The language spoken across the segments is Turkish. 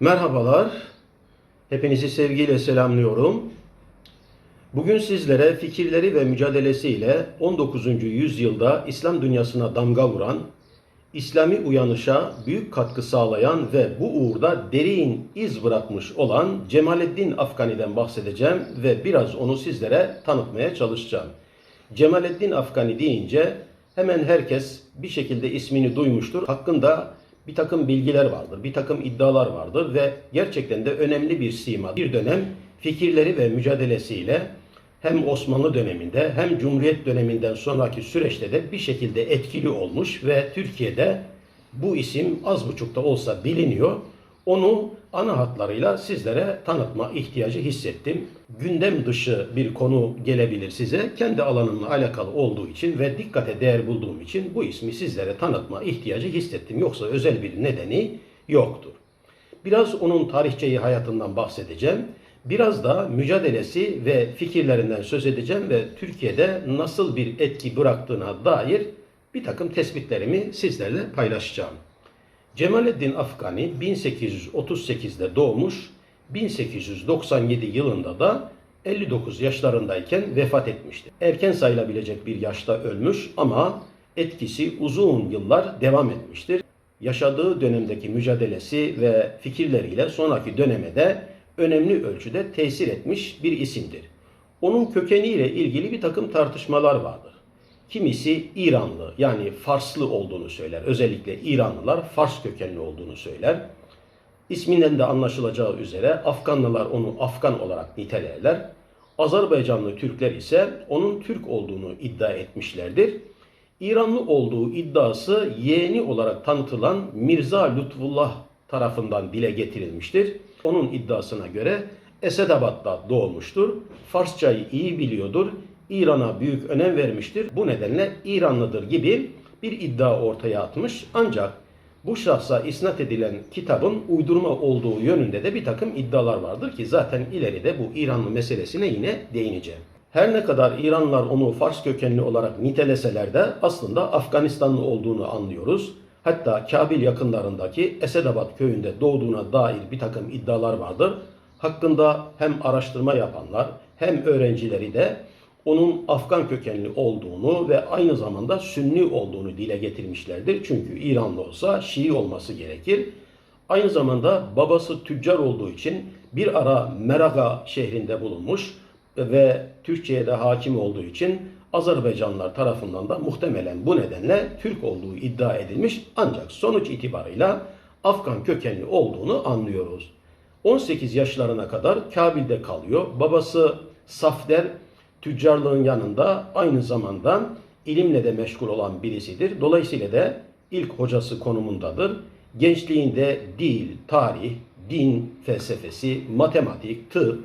Merhabalar. Hepinizi sevgiyle selamlıyorum. Bugün sizlere fikirleri ve mücadelesiyle 19. yüzyılda İslam dünyasına damga vuran, İslami uyanışa büyük katkı sağlayan ve bu uğurda derin iz bırakmış olan Cemalettin Afgani'den bahsedeceğim ve biraz onu sizlere tanıtmaya çalışacağım. Cemalettin Afgani deyince hemen herkes bir şekilde ismini duymuştur. Hakkında bir takım bilgiler vardır, bir takım iddialar vardır ve gerçekten de önemli bir sima. Bir dönem fikirleri ve mücadelesiyle hem Osmanlı döneminde hem Cumhuriyet döneminden sonraki süreçte de bir şekilde etkili olmuş ve Türkiye'de bu isim az buçuk da olsa biliniyor. Onu ana hatlarıyla sizlere tanıtma ihtiyacı hissettim. Gündem dışı bir konu gelebilir size. Kendi alanımla alakalı olduğu için ve dikkate değer bulduğum için bu ismi sizlere tanıtma ihtiyacı hissettim. Yoksa özel bir nedeni yoktur. Biraz onun tarihçeyi hayatından bahsedeceğim. Biraz da mücadelesi ve fikirlerinden söz edeceğim ve Türkiye'de nasıl bir etki bıraktığına dair bir takım tespitlerimi sizlerle paylaşacağım. Cemalettin Afgani 1838'de doğmuş, 1897 yılında da 59 yaşlarındayken vefat etmişti. Erken sayılabilecek bir yaşta ölmüş ama etkisi uzun yıllar devam etmiştir. Yaşadığı dönemdeki mücadelesi ve fikirleriyle sonraki döneme de önemli ölçüde tesir etmiş bir isimdir. Onun kökeniyle ilgili bir takım tartışmalar vardır. Kimisi İranlı yani Farslı olduğunu söyler. Özellikle İranlılar Fars kökenli olduğunu söyler. İsminden de anlaşılacağı üzere Afganlılar onu Afgan olarak nitelerler. Azerbaycanlı Türkler ise onun Türk olduğunu iddia etmişlerdir. İranlı olduğu iddiası yeğeni olarak tanıtılan Mirza Lütfullah tarafından dile getirilmiştir. Onun iddiasına göre Esedabad'da doğmuştur. Farsçayı iyi biliyordur. İran'a büyük önem vermiştir. Bu nedenle İranlıdır gibi bir iddia ortaya atmış. Ancak bu şahsa isnat edilen kitabın uydurma olduğu yönünde de bir takım iddialar vardır ki zaten ileride bu İranlı meselesine yine değineceğim. Her ne kadar İranlılar onu Fars kökenli olarak niteleseler de aslında Afganistanlı olduğunu anlıyoruz. Hatta Kabil yakınlarındaki Esedabad köyünde doğduğuna dair bir takım iddialar vardır. Hakkında hem araştırma yapanlar hem öğrencileri de onun Afgan kökenli olduğunu ve aynı zamanda Sünni olduğunu dile getirmişlerdir. Çünkü İranlı olsa Şii olması gerekir. Aynı zamanda babası tüccar olduğu için bir ara Meraga şehrinde bulunmuş ve Türkçe'ye de hakim olduğu için Azerbaycanlılar tarafından da muhtemelen bu nedenle Türk olduğu iddia edilmiş ancak sonuç itibarıyla Afgan kökenli olduğunu anlıyoruz. 18 yaşlarına kadar Kabil'de kalıyor. Babası Safder tüccarlığın yanında aynı zamanda ilimle de meşgul olan birisidir. Dolayısıyla da ilk hocası konumundadır. Gençliğinde dil, tarih, din felsefesi, matematik, tıp,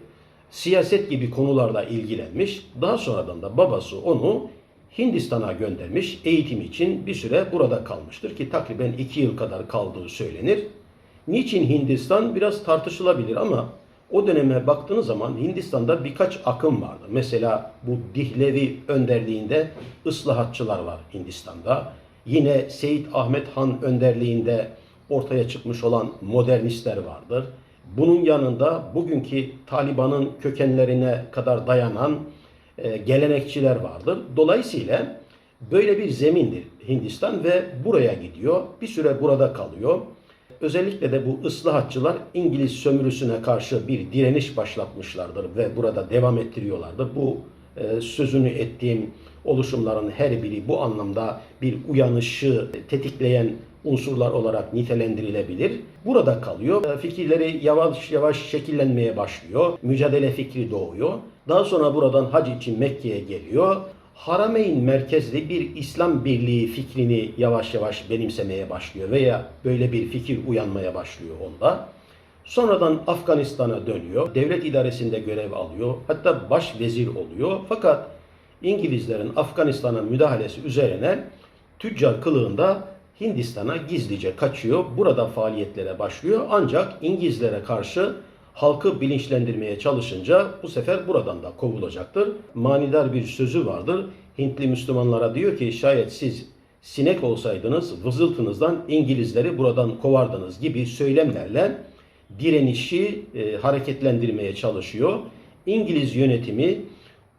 siyaset gibi konularla ilgilenmiş. Daha sonradan da babası onu Hindistan'a göndermiş. Eğitim için bir süre burada kalmıştır ki takriben iki yıl kadar kaldığı söylenir. Niçin Hindistan biraz tartışılabilir ama o döneme baktığınız zaman Hindistan'da birkaç akım vardı. Mesela bu Dihlevi önderliğinde ıslahatçılar var Hindistan'da. Yine Seyit Ahmet Han önderliğinde ortaya çıkmış olan modernistler vardır. Bunun yanında bugünkü Taliban'ın kökenlerine kadar dayanan e, gelenekçiler vardır. Dolayısıyla böyle bir zemindir Hindistan ve buraya gidiyor. Bir süre burada kalıyor. Özellikle de bu ıslahatçılar İngiliz sömürüsüne karşı bir direniş başlatmışlardır ve burada devam ettiriyorlardır. Bu e, sözünü ettiğim oluşumların her biri bu anlamda bir uyanışı tetikleyen unsurlar olarak nitelendirilebilir. Burada kalıyor. E, Fikirleri yavaş yavaş şekillenmeye başlıyor. Mücadele fikri doğuyor. Daha sonra buradan hac için Mekke'ye geliyor. Harameyn merkezli bir İslam birliği fikrini yavaş yavaş benimsemeye başlıyor veya böyle bir fikir uyanmaya başlıyor onda. Sonradan Afganistan'a dönüyor. Devlet idaresinde görev alıyor. Hatta baş vezir oluyor. Fakat İngilizlerin Afganistan'a müdahalesi üzerine tüccar kılığında Hindistan'a gizlice kaçıyor. Burada faaliyetlere başlıyor. Ancak İngilizlere karşı halkı bilinçlendirmeye çalışınca bu sefer buradan da kovulacaktır. Manidar bir sözü vardır. Hintli Müslümanlara diyor ki şayet siz sinek olsaydınız vızıltınızdan İngilizleri buradan kovardınız gibi söylemlerle direnişi e, hareketlendirmeye çalışıyor. İngiliz yönetimi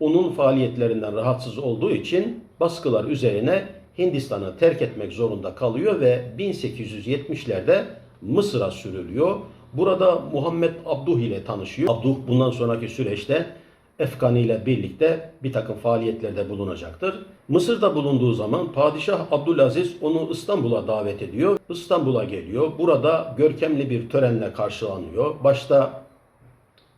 onun faaliyetlerinden rahatsız olduğu için baskılar üzerine Hindistan'ı terk etmek zorunda kalıyor ve 1870'lerde Mısır'a sürülüyor. Burada Muhammed Abduh ile tanışıyor. Abduh bundan sonraki süreçte Efgani ile birlikte bir takım faaliyetlerde bulunacaktır. Mısır'da bulunduğu zaman Padişah Abdülaziz onu İstanbul'a davet ediyor. İstanbul'a geliyor. Burada görkemli bir törenle karşılanıyor. Başta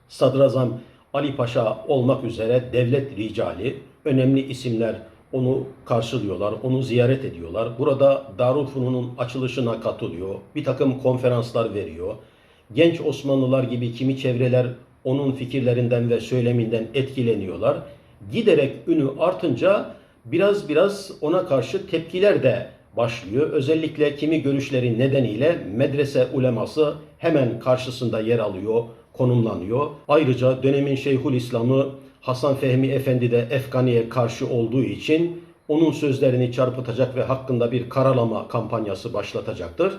Sadrazam Ali Paşa olmak üzere devlet ricali, önemli isimler onu karşılıyorlar, onu ziyaret ediyorlar. Burada Darülfünun'un açılışına katılıyor, bir takım konferanslar veriyor. Genç Osmanlılar gibi kimi çevreler onun fikirlerinden ve söyleminden etkileniyorlar. Giderek ünü artınca biraz biraz ona karşı tepkiler de başlıyor. Özellikle kimi görüşleri nedeniyle medrese uleması hemen karşısında yer alıyor, konumlanıyor. Ayrıca dönemin Şeyhülislam'ı Hasan Fehmi Efendi de Efgani'ye karşı olduğu için onun sözlerini çarpıtacak ve hakkında bir karalama kampanyası başlatacaktır.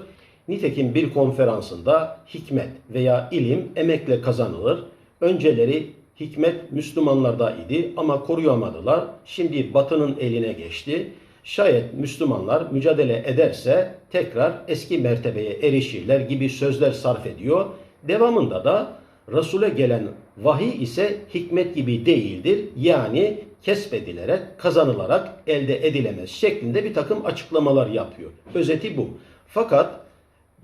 Nitekim bir konferansında hikmet veya ilim emekle kazanılır. Önceleri hikmet Müslümanlarda idi ama koruyamadılar. Şimdi Batı'nın eline geçti. Şayet Müslümanlar mücadele ederse tekrar eski mertebeye erişirler gibi sözler sarf ediyor. Devamında da Resul'e gelen vahiy ise hikmet gibi değildir. Yani kesbedilerek, kazanılarak elde edilemez şeklinde bir takım açıklamalar yapıyor. Özeti bu. Fakat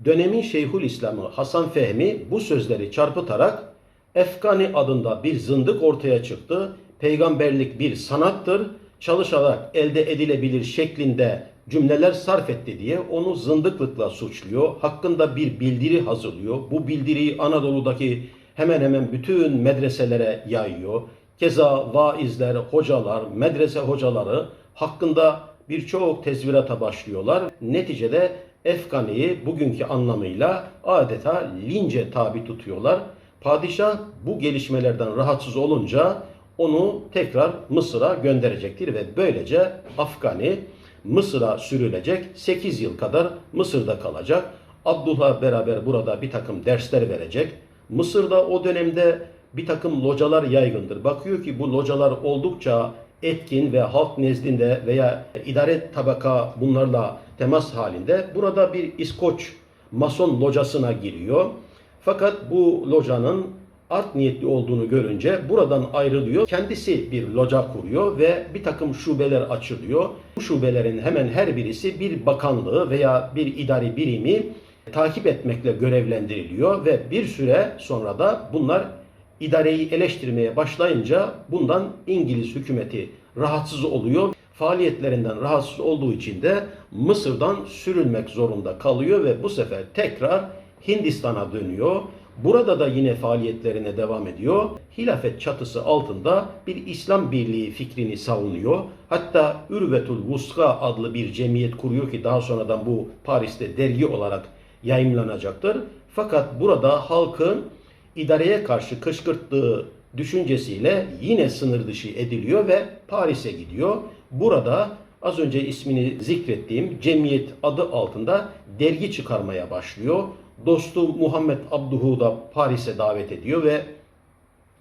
dönemin Şeyhülislam'ı Hasan Fehmi bu sözleri çarpıtarak Efkani adında bir zındık ortaya çıktı. Peygamberlik bir sanattır. Çalışarak elde edilebilir şeklinde cümleler sarf etti diye onu zındıklıkla suçluyor. Hakkında bir bildiri hazırlıyor. Bu bildiriyi Anadolu'daki hemen hemen bütün medreselere yayıyor. Keza vaizler, hocalar, medrese hocaları hakkında birçok tezvirata başlıyorlar. Neticede Efgani'yi bugünkü anlamıyla adeta lince tabi tutuyorlar. Padişah bu gelişmelerden rahatsız olunca onu tekrar Mısır'a gönderecektir ve böylece Afgani Mısır'a sürülecek 8 yıl kadar Mısır'da kalacak. Abdullah beraber burada bir takım dersler verecek. Mısır'da o dönemde bir takım localar yaygındır. Bakıyor ki bu localar oldukça etkin ve halk nezdinde veya idare tabaka bunlarla temas halinde. Burada bir İskoç mason locasına giriyor. Fakat bu locanın art niyetli olduğunu görünce buradan ayrılıyor. Kendisi bir loca kuruyor ve bir takım şubeler açılıyor. Bu şubelerin hemen her birisi bir bakanlığı veya bir idari birimi takip etmekle görevlendiriliyor ve bir süre sonra da bunlar idareyi eleştirmeye başlayınca bundan İngiliz hükümeti rahatsız oluyor. Faaliyetlerinden rahatsız olduğu için de Mısır'dan sürülmek zorunda kalıyor ve bu sefer tekrar Hindistan'a dönüyor. Burada da yine faaliyetlerine devam ediyor. Hilafet çatısı altında bir İslam birliği fikrini savunuyor. Hatta Ürvetul Vuska adlı bir cemiyet kuruyor ki daha sonradan bu Paris'te dergi olarak yayımlanacaktır. Fakat burada halkın idareye karşı kışkırttığı düşüncesiyle yine sınır dışı ediliyor ve Paris'e gidiyor. Burada az önce ismini zikrettiğim cemiyet adı altında dergi çıkarmaya başlıyor. Dostu Muhammed Abduhu da Paris'e davet ediyor ve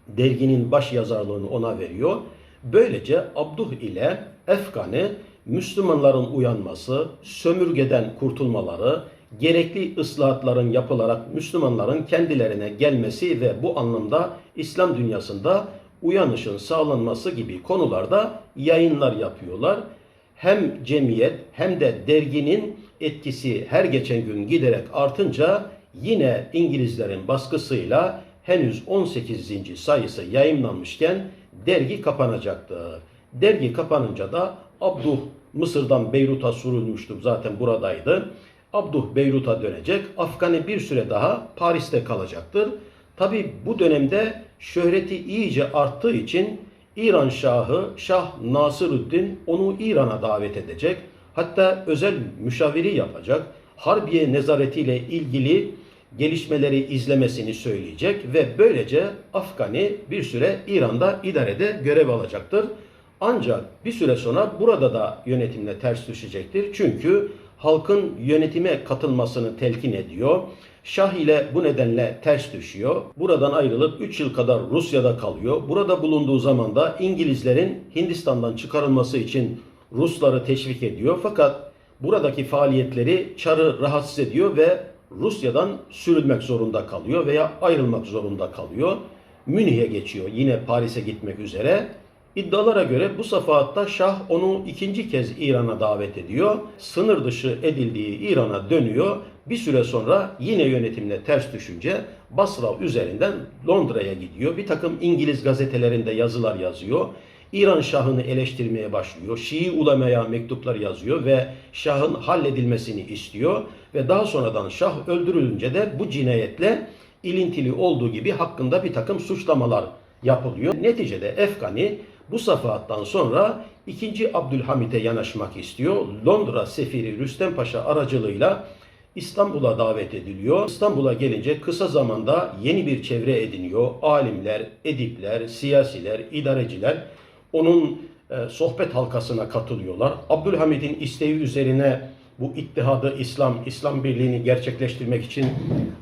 derginin baş yazarlığını ona veriyor. Böylece Abduh ile Efkan'ı Müslümanların uyanması, sömürgeden kurtulmaları, gerekli ıslahatların yapılarak Müslümanların kendilerine gelmesi ve bu anlamda İslam dünyasında uyanışın sağlanması gibi konularda yayınlar yapıyorlar. Hem cemiyet hem de derginin etkisi her geçen gün giderek artınca yine İngilizlerin baskısıyla henüz 18. sayısı yayınlanmışken dergi kapanacaktı. Dergi kapanınca da Abduh Mısır'dan Beyrut'a sürülmüştü zaten buradaydı. Abduh Beyrut'a dönecek. Afgani bir süre daha Paris'te kalacaktır. Tabi bu dönemde şöhreti iyice arttığı için İran Şahı Şah Nasırüddin onu İran'a davet edecek. Hatta özel müşaviri yapacak. Harbiye nezaretiyle ilgili gelişmeleri izlemesini söyleyecek ve böylece Afgani bir süre İran'da idarede görev alacaktır. Ancak bir süre sonra burada da yönetimle ters düşecektir. Çünkü halkın yönetime katılmasını telkin ediyor. Şah ile bu nedenle ters düşüyor. Buradan ayrılıp 3 yıl kadar Rusya'da kalıyor. Burada bulunduğu zaman da İngilizlerin Hindistan'dan çıkarılması için Rusları teşvik ediyor. Fakat buradaki faaliyetleri Çar'ı rahatsız ediyor ve Rusya'dan sürülmek zorunda kalıyor veya ayrılmak zorunda kalıyor. Münih'e geçiyor yine Paris'e gitmek üzere. İddialara göre bu safahatta Şah onu ikinci kez İran'a davet ediyor. Sınır dışı edildiği İran'a dönüyor. Bir süre sonra yine yönetimle ters düşünce Basra üzerinden Londra'ya gidiyor. Bir takım İngiliz gazetelerinde yazılar yazıyor. İran Şah'ını eleştirmeye başlıyor. Şii ulemaya mektuplar yazıyor ve Şah'ın halledilmesini istiyor. Ve daha sonradan Şah öldürülünce de bu cinayetle ilintili olduğu gibi hakkında bir takım suçlamalar yapılıyor. Neticede Efgani bu safahattan sonra 2. Abdülhamit'e yanaşmak istiyor. Londra sefiri Rüstem Paşa aracılığıyla İstanbul'a davet ediliyor. İstanbul'a gelince kısa zamanda yeni bir çevre ediniyor. Alimler, edipler, siyasiler, idareciler onun e, sohbet halkasına katılıyorlar. Abdülhamid'in isteği üzerine bu ittihadı İslam, İslam birliğini gerçekleştirmek için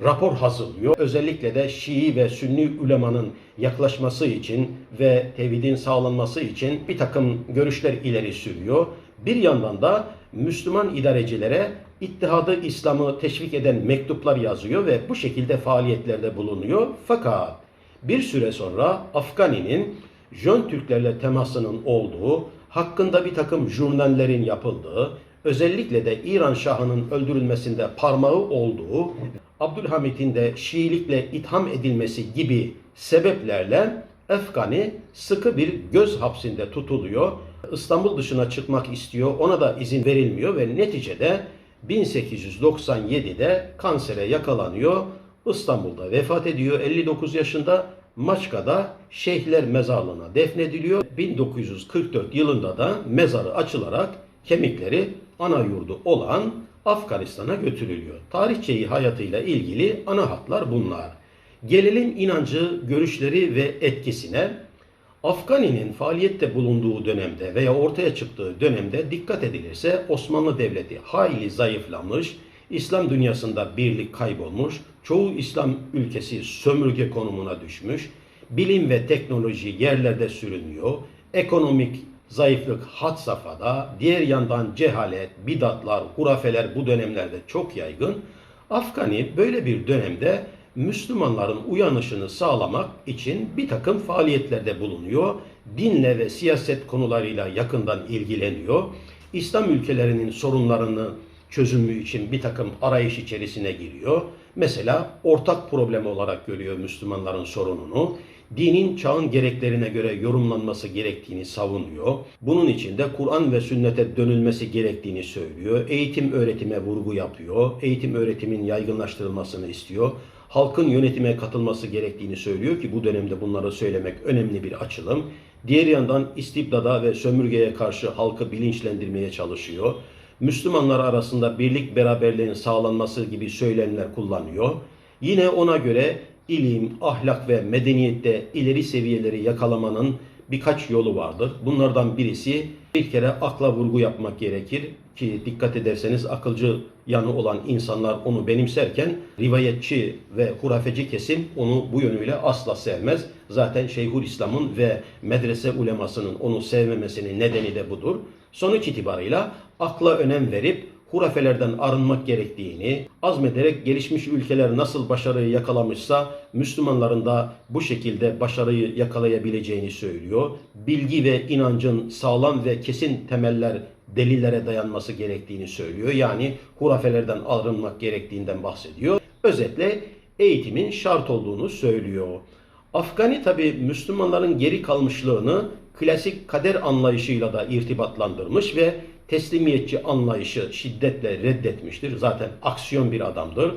rapor hazırlıyor. Özellikle de Şii ve Sünni ulemanın yaklaşması için ve tevhidin sağlanması için bir takım görüşler ileri sürüyor. Bir yandan da Müslüman idarecilere ittihadı İslam'ı teşvik eden mektuplar yazıyor ve bu şekilde faaliyetlerde bulunuyor. Fakat bir süre sonra Afgani'nin Jön Türklerle temasının olduğu, hakkında bir takım jurnallerin yapıldığı, özellikle de İran Şahı'nın öldürülmesinde parmağı olduğu, Abdülhamit'in de Şiilikle itham edilmesi gibi sebeplerle Efgani sıkı bir göz hapsinde tutuluyor. İstanbul dışına çıkmak istiyor. Ona da izin verilmiyor ve neticede 1897'de kansere yakalanıyor. İstanbul'da vefat ediyor 59 yaşında. Maçka'da Şeyhler Mezarlığı'na defnediliyor. 1944 yılında da mezarı açılarak kemikleri ana yurdu olan Afganistan'a götürülüyor. Tarihçeyi hayatıyla ilgili ana hatlar bunlar. Gelelim inancı, görüşleri ve etkisine. Afgani'nin faaliyette bulunduğu dönemde veya ortaya çıktığı dönemde dikkat edilirse Osmanlı Devleti hayli zayıflamış, İslam dünyasında birlik kaybolmuş, çoğu İslam ülkesi sömürge konumuna düşmüş, bilim ve teknoloji yerlerde sürünüyor, ekonomik zayıflık had safhada, diğer yandan cehalet, bidatlar, hurafeler bu dönemlerde çok yaygın. Afgani böyle bir dönemde Müslümanların uyanışını sağlamak için bir takım faaliyetlerde bulunuyor. Dinle ve siyaset konularıyla yakından ilgileniyor. İslam ülkelerinin sorunlarını çözümü için bir takım arayış içerisine giriyor. Mesela ortak problem olarak görüyor Müslümanların sorununu. Dinin çağın gereklerine göre yorumlanması gerektiğini savunuyor. Bunun için de Kur'an ve sünnete dönülmesi gerektiğini söylüyor. Eğitim öğretime vurgu yapıyor. Eğitim öğretimin yaygınlaştırılmasını istiyor. Halkın yönetime katılması gerektiğini söylüyor ki bu dönemde bunları söylemek önemli bir açılım. Diğer yandan istibdada ve sömürgeye karşı halkı bilinçlendirmeye çalışıyor. Müslümanlar arasında birlik beraberliğin sağlanması gibi söylemler kullanıyor. Yine ona göre ilim, ahlak ve medeniyette ileri seviyeleri yakalamanın birkaç yolu vardır. Bunlardan birisi bir kere akla vurgu yapmak gerekir ki dikkat ederseniz akılcı yanı olan insanlar onu benimserken rivayetçi ve hurafeci kesim onu bu yönüyle asla sevmez. Zaten Şeyhül İslam'ın ve medrese ulemasının onu sevmemesinin nedeni de budur. Sonuç itibarıyla akla önem verip hurafelerden arınmak gerektiğini, azmederek gelişmiş ülkeler nasıl başarıyı yakalamışsa Müslümanların da bu şekilde başarıyı yakalayabileceğini söylüyor. Bilgi ve inancın sağlam ve kesin temeller delillere dayanması gerektiğini söylüyor. Yani hurafelerden arınmak gerektiğinden bahsediyor. Özetle eğitimin şart olduğunu söylüyor. Afgani tabi Müslümanların geri kalmışlığını klasik kader anlayışıyla da irtibatlandırmış ve teslimiyetçi anlayışı şiddetle reddetmiştir. Zaten aksiyon bir adamdır.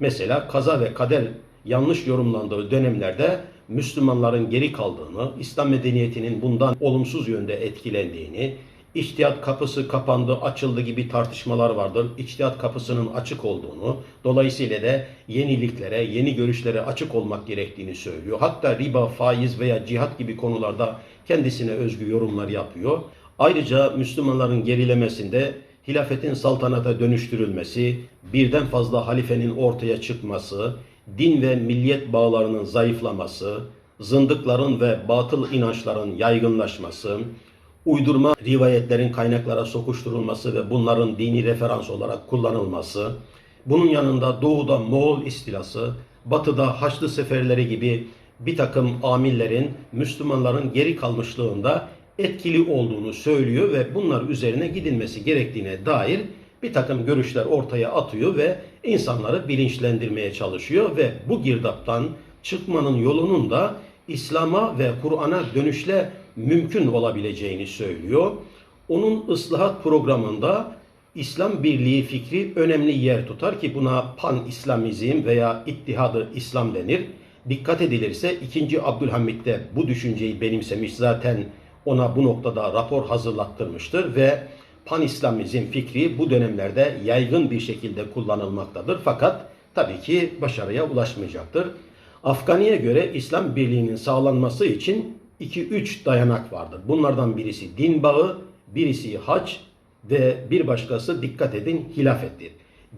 Mesela kaza ve kader yanlış yorumlandığı dönemlerde Müslümanların geri kaldığını, İslam medeniyetinin bundan olumsuz yönde etkilendiğini, İçtihat kapısı kapandı, açıldı gibi tartışmalar vardır. İçtihat kapısının açık olduğunu, dolayısıyla da yeniliklere, yeni görüşlere açık olmak gerektiğini söylüyor. Hatta riba, faiz veya cihat gibi konularda kendisine özgü yorumlar yapıyor. Ayrıca Müslümanların gerilemesinde hilafetin saltanata dönüştürülmesi, birden fazla halifenin ortaya çıkması, din ve milliyet bağlarının zayıflaması, zındıkların ve batıl inançların yaygınlaşması, uydurma rivayetlerin kaynaklara sokuşturulması ve bunların dini referans olarak kullanılması, bunun yanında doğuda Moğol istilası, batıda Haçlı seferleri gibi bir takım amillerin Müslümanların geri kalmışlığında etkili olduğunu söylüyor ve bunlar üzerine gidilmesi gerektiğine dair bir takım görüşler ortaya atıyor ve insanları bilinçlendirmeye çalışıyor ve bu girdaptan çıkmanın yolunun da İslam'a ve Kur'an'a dönüşle mümkün olabileceğini söylüyor. Onun ıslahat programında İslam birliği fikri önemli yer tutar ki buna pan-İslamizm veya ittihadı İslam denir. Dikkat edilirse 2. Abdülhamit de bu düşünceyi benimsemiş zaten ona bu noktada rapor hazırlattırmıştır ve pan-İslamizm fikri bu dönemlerde yaygın bir şekilde kullanılmaktadır. Fakat tabii ki başarıya ulaşmayacaktır. Afgani'ye göre İslam birliğinin sağlanması için 2-3 dayanak vardır. Bunlardan birisi din bağı, birisi hac ve bir başkası dikkat edin hilafettir.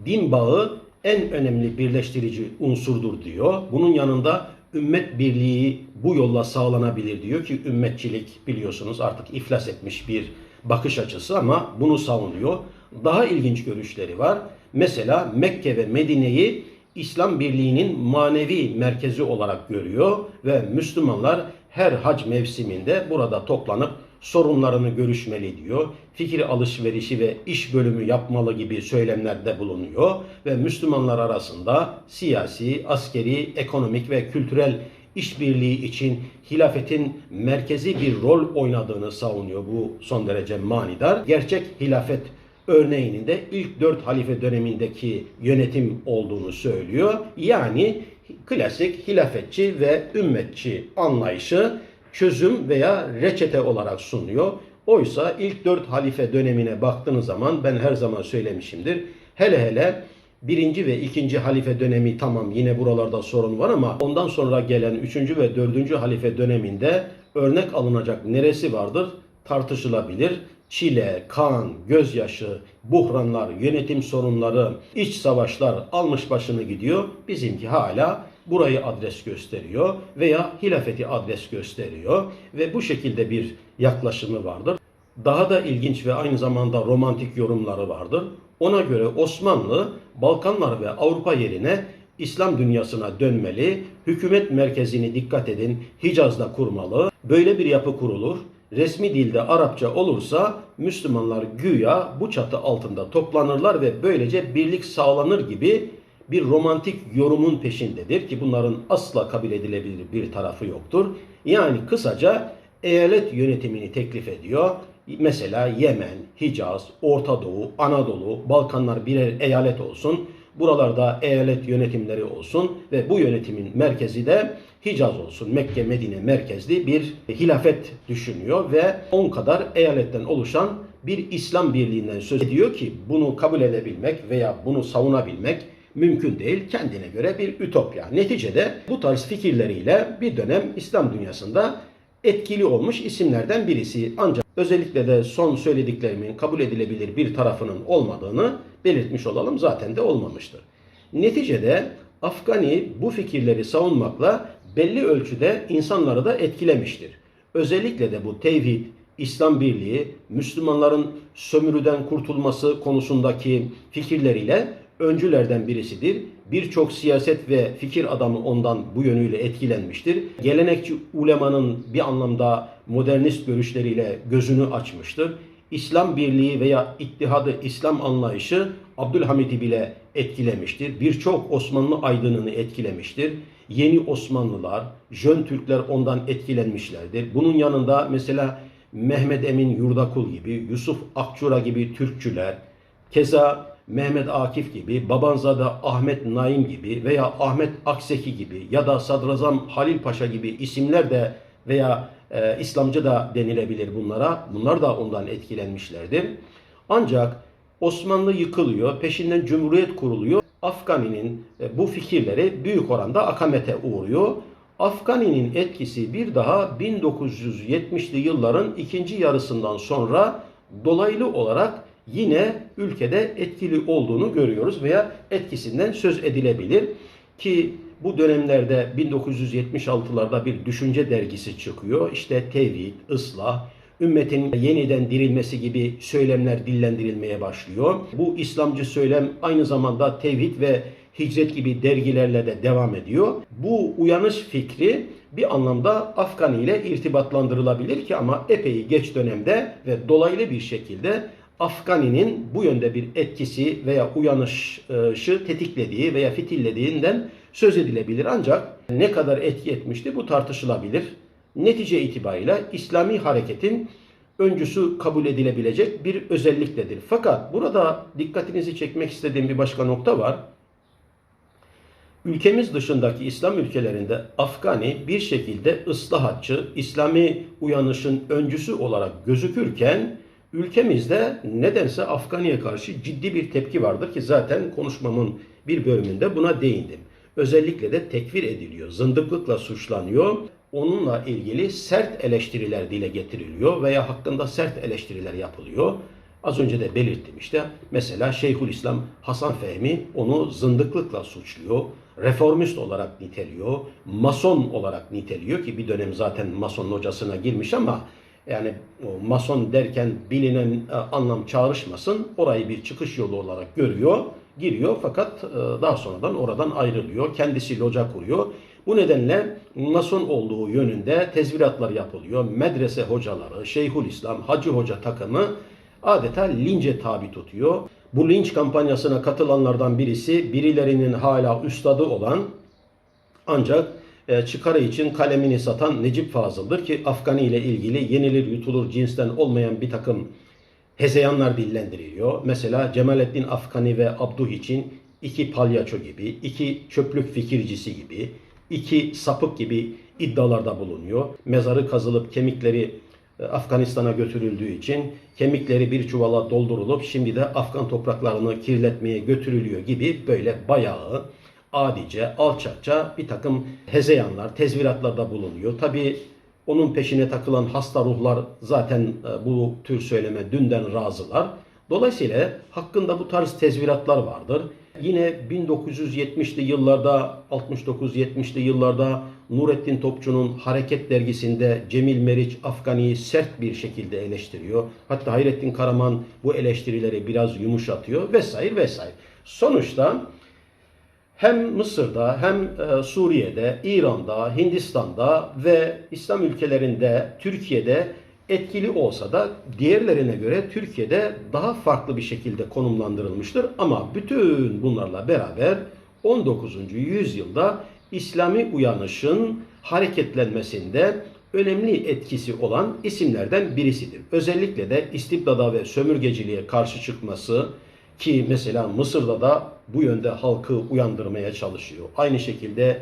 Din bağı en önemli birleştirici unsurdur diyor. Bunun yanında ümmet birliği bu yolla sağlanabilir diyor ki ümmetçilik biliyorsunuz artık iflas etmiş bir bakış açısı ama bunu savunuyor. Daha ilginç görüşleri var. Mesela Mekke ve Medine'yi İslam Birliği'nin manevi merkezi olarak görüyor ve Müslümanlar her hac mevsiminde burada toplanıp sorunlarını görüşmeli diyor. Fikir alışverişi ve iş bölümü yapmalı gibi söylemlerde bulunuyor ve Müslümanlar arasında siyasi, askeri, ekonomik ve kültürel işbirliği için hilafetin merkezi bir rol oynadığını savunuyor bu son derece manidar. Gerçek hilafet örneğinin de ilk dört halife dönemindeki yönetim olduğunu söylüyor. Yani klasik hilafetçi ve ümmetçi anlayışı çözüm veya reçete olarak sunuyor. Oysa ilk dört halife dönemine baktığınız zaman ben her zaman söylemişimdir. Hele hele birinci ve ikinci halife dönemi tamam yine buralarda sorun var ama ondan sonra gelen üçüncü ve dördüncü halife döneminde örnek alınacak neresi vardır tartışılabilir. Çile, kan, gözyaşı, buhranlar, yönetim sorunları, iç savaşlar almış başını gidiyor. Bizimki hala burayı adres gösteriyor veya hilafeti adres gösteriyor ve bu şekilde bir yaklaşımı vardır. Daha da ilginç ve aynı zamanda romantik yorumları vardır. Ona göre Osmanlı Balkanlar ve Avrupa yerine İslam dünyasına dönmeli, hükümet merkezini dikkat edin Hicaz'da kurmalı. Böyle bir yapı kurulur. Resmi dilde Arapça olursa Müslümanlar güya bu çatı altında toplanırlar ve böylece birlik sağlanır gibi bir romantik yorumun peşindedir ki bunların asla kabul edilebilir bir tarafı yoktur. Yani kısaca eyalet yönetimini teklif ediyor. Mesela Yemen, Hicaz, Orta Doğu, Anadolu, Balkanlar birer eyalet olsun. Buralarda eyalet yönetimleri olsun ve bu yönetimin merkezi de Hicaz olsun. Mekke, Medine merkezli bir hilafet düşünüyor ve 10 kadar eyaletten oluşan bir İslam birliğinden söz ediyor ki bunu kabul edebilmek veya bunu savunabilmek mümkün değil. Kendine göre bir ütopya. Neticede bu tarz fikirleriyle bir dönem İslam dünyasında etkili olmuş isimlerden birisi. Ancak özellikle de son söylediklerimin kabul edilebilir bir tarafının olmadığını belirtmiş olalım. Zaten de olmamıştır. Neticede Afgani bu fikirleri savunmakla belli ölçüde insanları da etkilemiştir. Özellikle de bu tevhid, İslam birliği, Müslümanların sömürüden kurtulması konusundaki fikirleriyle öncülerden birisidir. Birçok siyaset ve fikir adamı ondan bu yönüyle etkilenmiştir. Gelenekçi ulemanın bir anlamda modernist görüşleriyle gözünü açmıştır. İslam birliği veya ittihadı İslam anlayışı Abdülhamit'i bile etkilemiştir. Birçok Osmanlı aydınını etkilemiştir. Yeni Osmanlılar, Jön Türkler ondan etkilenmişlerdir. Bunun yanında mesela Mehmet Emin Yurdakul gibi, Yusuf Akçura gibi Türkçüler, keza Mehmet Akif gibi, Babanzade Ahmet Naim gibi veya Ahmet Akseki gibi ya da Sadrazam Halil Paşa gibi isimler de veya e, İslamcı da denilebilir bunlara. Bunlar da ondan etkilenmişlerdir. Ancak Osmanlı yıkılıyor, peşinden Cumhuriyet kuruluyor. Afgani'nin e, bu fikirleri büyük oranda akamete uğruyor. Afgani'nin etkisi bir daha 1970'li yılların ikinci yarısından sonra dolaylı olarak yine ülkede etkili olduğunu görüyoruz veya etkisinden söz edilebilir ki bu dönemlerde 1976'larda bir düşünce dergisi çıkıyor. İşte tevhid, ıslah, ümmetin yeniden dirilmesi gibi söylemler dillendirilmeye başlıyor. Bu İslamcı söylem aynı zamanda tevhid ve hicret gibi dergilerle de devam ediyor. Bu uyanış fikri bir anlamda Afgani ile irtibatlandırılabilir ki ama epey geç dönemde ve dolaylı bir şekilde Afgani'nin bu yönde bir etkisi veya uyanışı tetiklediği veya fitillediğinden söz edilebilir. Ancak ne kadar etki etmişti bu tartışılabilir. Netice itibariyle İslami hareketin öncüsü kabul edilebilecek bir özelliktedir. Fakat burada dikkatinizi çekmek istediğim bir başka nokta var. Ülkemiz dışındaki İslam ülkelerinde Afgani bir şekilde ıslahatçı, İslami uyanışın öncüsü olarak gözükürken ülkemizde nedense Afgani'ye karşı ciddi bir tepki vardır ki zaten konuşmamın bir bölümünde buna değindim. Özellikle de tekfir ediliyor, zındıklıkla suçlanıyor. Onunla ilgili sert eleştiriler dile getiriliyor veya hakkında sert eleştiriler yapılıyor. Az önce de belirttim işte. Mesela Şeyhülislam Hasan Fehmi onu zındıklıkla suçluyor. Reformist olarak niteliyor. Mason olarak niteliyor ki bir dönem zaten Mason hocasına girmiş ama yani o mason derken bilinen e, anlam çağrışmasın. Orayı bir çıkış yolu olarak görüyor, giriyor fakat e, daha sonradan oradan ayrılıyor. Kendisi loca kuruyor. Bu nedenle mason olduğu yönünde tezviratlar yapılıyor. Medrese hocaları, Şeyhülislam, Hacı Hoca takımı adeta lince tabi tutuyor. Bu linç kampanyasına katılanlardan birisi birilerinin hala üstadı olan ancak e, çıkarı için kalemini satan Necip Fazıl'dır ki Afgani ile ilgili yenilir yutulur cinsten olmayan bir takım hezeyanlar dillendiriliyor. Mesela Cemalettin Afgani ve Abduh için iki palyaço gibi, iki çöplük fikircisi gibi, iki sapık gibi iddialarda bulunuyor. Mezarı kazılıp kemikleri e, Afganistan'a götürüldüğü için kemikleri bir çuvala doldurulup şimdi de Afgan topraklarını kirletmeye götürülüyor gibi böyle bayağı adice, alçakça bir takım hezeyanlar, tezviratlarda bulunuyor. Tabi onun peşine takılan hasta ruhlar zaten e, bu tür söyleme dünden razılar. Dolayısıyla hakkında bu tarz tezviratlar vardır. Yine 1970'li yıllarda, 69-70'li yıllarda Nurettin Topçu'nun Hareket dergisinde Cemil Meriç Afgani'yi sert bir şekilde eleştiriyor. Hatta Hayrettin Karaman bu eleştirileri biraz yumuşatıyor vesaire vesaire. Sonuçta hem Mısır'da hem e, Suriye'de, İran'da, Hindistan'da ve İslam ülkelerinde, Türkiye'de etkili olsa da diğerlerine göre Türkiye'de daha farklı bir şekilde konumlandırılmıştır. Ama bütün bunlarla beraber 19. yüzyılda İslami uyanışın hareketlenmesinde önemli etkisi olan isimlerden birisidir. Özellikle de istibdada ve sömürgeciliğe karşı çıkması ki mesela Mısır'da da bu yönde halkı uyandırmaya çalışıyor. Aynı şekilde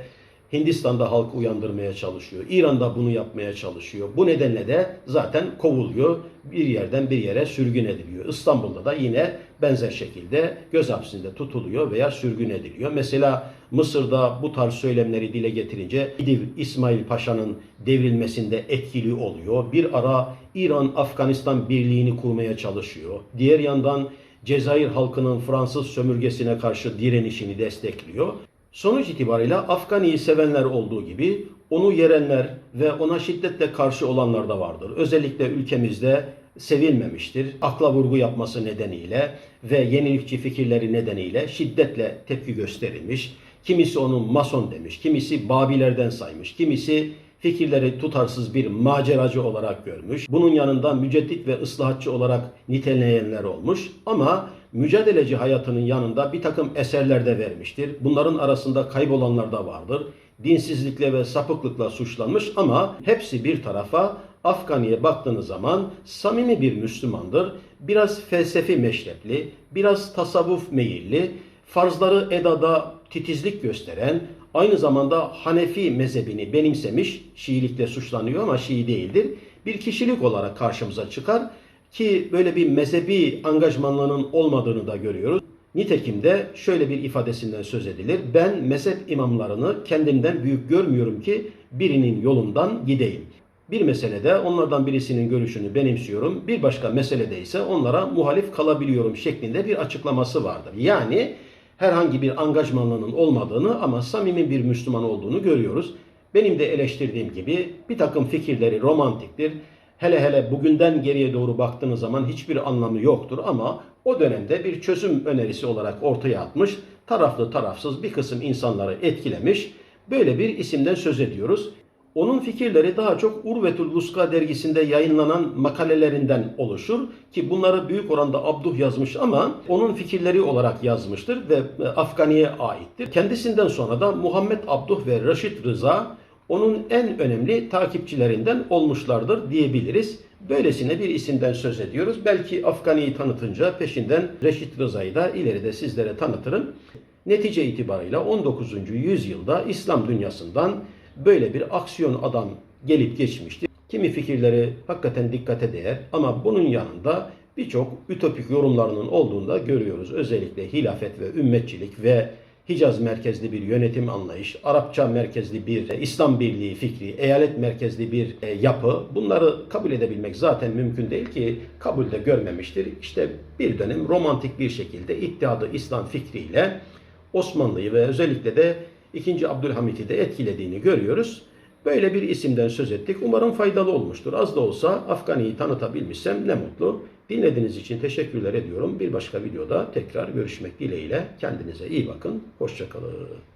Hindistan'da halkı uyandırmaya çalışıyor. İran'da bunu yapmaya çalışıyor. Bu nedenle de zaten kovuluyor. Bir yerden bir yere sürgün ediliyor. İstanbul'da da yine benzer şekilde göz hapsinde tutuluyor veya sürgün ediliyor. Mesela Mısır'da bu tarz söylemleri dile getirince İdiv İsmail Paşa'nın devrilmesinde etkili oluyor. Bir ara İran-Afganistan birliğini kurmaya çalışıyor. Diğer yandan Cezayir halkının Fransız sömürgesine karşı direnişini destekliyor. Sonuç itibariyle Afgani'yi sevenler olduğu gibi onu yerenler ve ona şiddetle karşı olanlar da vardır. Özellikle ülkemizde sevilmemiştir. Akla vurgu yapması nedeniyle ve yenilikçi fikirleri nedeniyle şiddetle tepki gösterilmiş. Kimisi onu mason demiş, kimisi Babilerden saymış, kimisi fikirleri tutarsız bir maceracı olarak görmüş. Bunun yanında müceddit ve ıslahatçı olarak niteleyenler olmuş. Ama mücadeleci hayatının yanında bir takım eserler de vermiştir. Bunların arasında kaybolanlar da vardır. Dinsizlikle ve sapıklıkla suçlanmış ama hepsi bir tarafa Afgani'ye baktığınız zaman samimi bir Müslümandır. Biraz felsefi meşrepli, biraz tasavvuf meyilli, farzları edada titizlik gösteren, aynı zamanda Hanefi mezhebini benimsemiş, Şiilikle suçlanıyor ama Şii değildir. Bir kişilik olarak karşımıza çıkar ki böyle bir mezhebi angajmanlığının olmadığını da görüyoruz. Nitekim de şöyle bir ifadesinden söz edilir. Ben mezhep imamlarını kendimden büyük görmüyorum ki birinin yolundan gideyim. Bir meselede onlardan birisinin görüşünü benimsiyorum. Bir başka meselede ise onlara muhalif kalabiliyorum şeklinde bir açıklaması vardır. Yani herhangi bir angajmanlının olmadığını ama samimi bir Müslüman olduğunu görüyoruz. Benim de eleştirdiğim gibi bir takım fikirleri romantiktir. Hele hele bugünden geriye doğru baktığınız zaman hiçbir anlamı yoktur ama o dönemde bir çözüm önerisi olarak ortaya atmış, taraflı tarafsız bir kısım insanları etkilemiş. Böyle bir isimden söz ediyoruz. Onun fikirleri daha çok Urvetül Vuska dergisinde yayınlanan makalelerinden oluşur ki bunları büyük oranda Abduh yazmış ama onun fikirleri olarak yazmıştır ve e, Afgani'ye aittir. Kendisinden sonra da Muhammed Abduh ve Reşit Rıza onun en önemli takipçilerinden olmuşlardır diyebiliriz. Böylesine bir isimden söz ediyoruz. Belki Afgani'yi tanıtınca peşinden Reşit Rıza'yı da ileride sizlere tanıtırım. Netice itibarıyla 19. yüzyılda İslam dünyasından böyle bir aksiyon adam gelip geçmişti. Kimi fikirleri hakikaten dikkate değer ama bunun yanında birçok ütopik yorumlarının olduğunu da görüyoruz. Özellikle hilafet ve ümmetçilik ve Hicaz merkezli bir yönetim anlayış, Arapça merkezli bir e, İslam birliği fikri, eyalet merkezli bir e, yapı bunları kabul edebilmek zaten mümkün değil ki kabulde görmemiştir. İşte bir dönem romantik bir şekilde İttihadı İslam fikriyle Osmanlı'yı ve özellikle de 2. Abdülhamit'i de etkilediğini görüyoruz. Böyle bir isimden söz ettik. Umarım faydalı olmuştur. Az da olsa Afgani'yi tanıtabilmişsem ne mutlu. Dinlediğiniz için teşekkürler ediyorum. Bir başka videoda tekrar görüşmek dileğiyle. Kendinize iyi bakın. Hoşçakalın.